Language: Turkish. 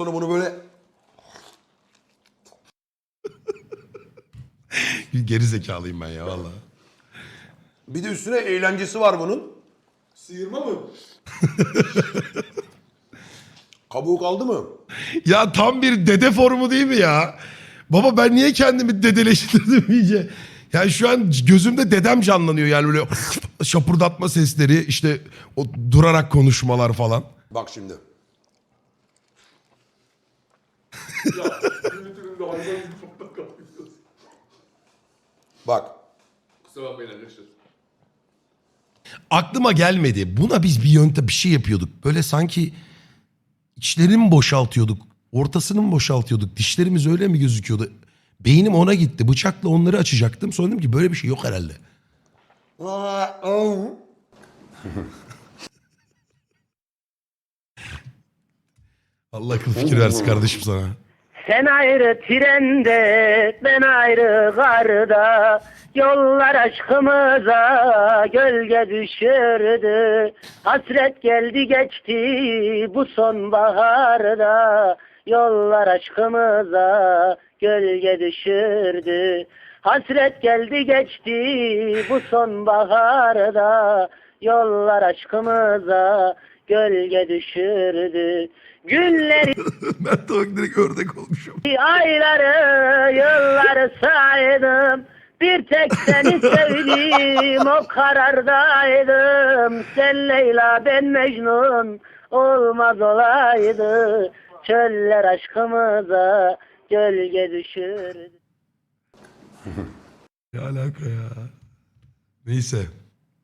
Sonra bunu böyle Geri zekalıyım ben ya vallahi. bir de üstüne eğlencesi var bunun. Sıyırma mı? Kabuğu kaldı mı? Ya tam bir dede formu değil mi ya? Baba ben niye kendimi dedeleştirdim iyice? Yani şu an gözümde dedem canlanıyor yani böyle şapurdatma sesleri işte o durarak konuşmalar falan. Bak şimdi. Ya hayvan gibi. Bak. Kusura bakmayın arkadaşlar. Aklıma gelmedi. Buna biz bir yöntem bir şey yapıyorduk. Böyle sanki içlerini mi boşaltıyorduk? Ortasını mı boşaltıyorduk? Dişlerimiz öyle mi gözüküyordu? Beynim ona gitti. Bıçakla onları açacaktım. Sonra dedim ki böyle bir şey yok herhalde. Allah akıl fikir versin kardeşim sana. Sen ayrı trende, ben ayrı garda. Yollar aşkımıza gölge düşürdü. Hasret geldi geçti bu sonbaharda. Yollar aşkımıza gölge düşürdü. Hasret geldi geçti bu sonbaharda. Yollar aşkımıza gölge düşürdü. Günleri ben de bak direkt ördek olmuşum. Ayları, yılları saydım. Bir tek seni sevdim, o karardaydım. Sen Leyla, ben Mecnun, olmaz olaydı. Çöller aşkımıza gölge düşürdü. Ne alaka ya? Neyse.